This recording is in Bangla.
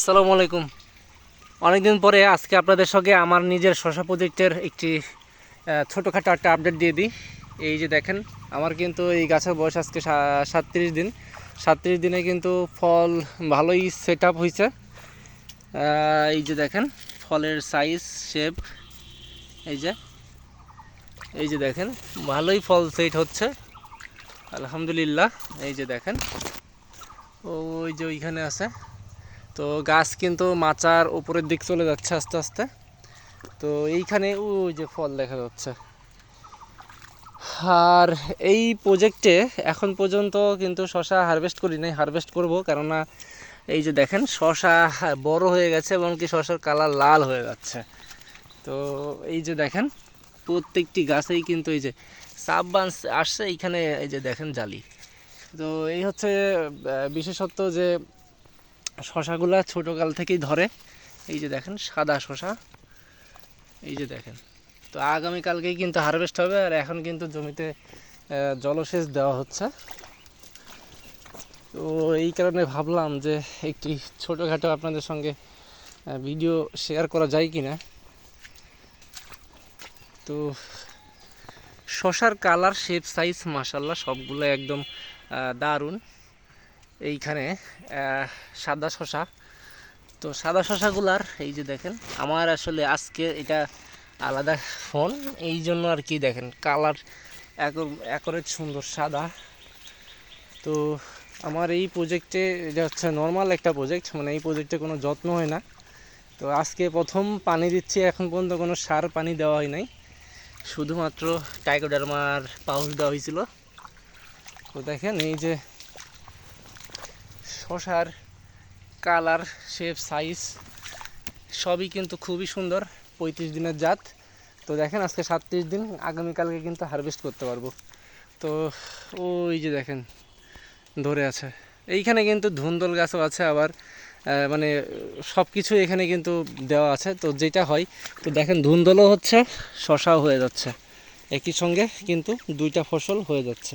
আসসালামু আলাইকুম। অনেকদিন পরে আজকে আপনাদের সঙ্গে আমার নিজের শশা প্রজেক্টের একটি ছোটোখাটো একটা আপডেট দিয়ে দিই। এই যে দেখেন, আমার কিন্তু এই গাছের বয়স আজকে সাতত্রিশ দিন। সাতত্রিশ দিনে কিন্তু ফল ভালোই সেট আপ হয়েছে এই যে দেখেন, ফলের সাইজ শেপ এই যে এই যে দেখেন, ভালোই ফল সেট হচ্ছে। আলহামদুলিল্লাহ, এই যে দেখেন, ওই যে ওইখানে আছে। তো গাছ কিন্তু মাচার উপরের দিক চলে যাচ্ছে আস্তে আস্তে। তো এইখানে ওই যে ফল দেখা যাচ্ছে। আর এই প্রজেক্টে এখন পর্যন্ত কিন্তু শশা হারভেস্ট করি নাই হারভেস্ট করব। কেননা এই যে দেখেন, শশা বড় হয়ে গেছে এবং কি শশার কালার লাল হয়ে যাচ্ছে। তো এই যে দেখেন, প্রত্যেকটি গাছেই কিন্তু এই যে সাববান্স আসছে। এইখানে এই যে দেখেন জালি। তো এই হচ্ছে বিশেষত্ব যে শশাগুলা ছোটোকাল থেকেই ধরে। এই যে দেখেন, সাদা শশা। এই যে দেখেন। তো আগামীকালকেই কিন্তু হারভেস্ট হবে আর এখন কিন্তু জমিতে জলসেচ দেওয়া হচ্ছে। তো এই কারণে ভাবলাম যে একটি ছোটোখাটো আপনাদের সঙ্গে ভিডিও শেয়ার করা যায় কি না তো শশার কালার শেপ সাইজ মাসাল্লাহ সবগুলো একদম দারুণ। এইখানে সাদা শশা তো সাদা শশাগুলার এই যে দেখেন, আমার আসলে আজকে এটা আলাদা ফোন, এই জন্য আর কি দেখেন, কালার একরের সুন্দর সাদা। তো আমার এই প্রজেক্টে এটা হচ্ছে নর্মাল একটা প্রজেক্ট মানে এই প্রজেক্টে কোনো যত্ন হয় না। তো আজকে প্রথম পানি দিচ্ছি, এখন পর্যন্ত কোনো সার পানি দেওয়া হয় নাই। শুধুমাত্র টাইকোডারমার পাউচ দেওয়া হয়েছিল। তো দেখেন, এই যে শশার কালার শেপ সাইজ সবই কিন্তু খুবই সুন্দর, পঁয়ত্রিশ দিনের জাত। তো দেখেন আজকে সাতত্রিশ দিন, আগামীকালকে কিন্তু হারভেস্ট করতে পারব। তো ওই যে দেখেন, ধরে আছে। এইখানে কিন্তু ধুন্দল গাছও আছে আবার মানে সব কিছু এখানে কিন্তু দেওয়া আছে। তো যেটা হয়, তো দেখেন ধুন্দলও হচ্ছে, শশাও হয়ে যাচ্ছে। একই সঙ্গে কিন্তু দুইটা ফসল হয়ে যাচ্ছে।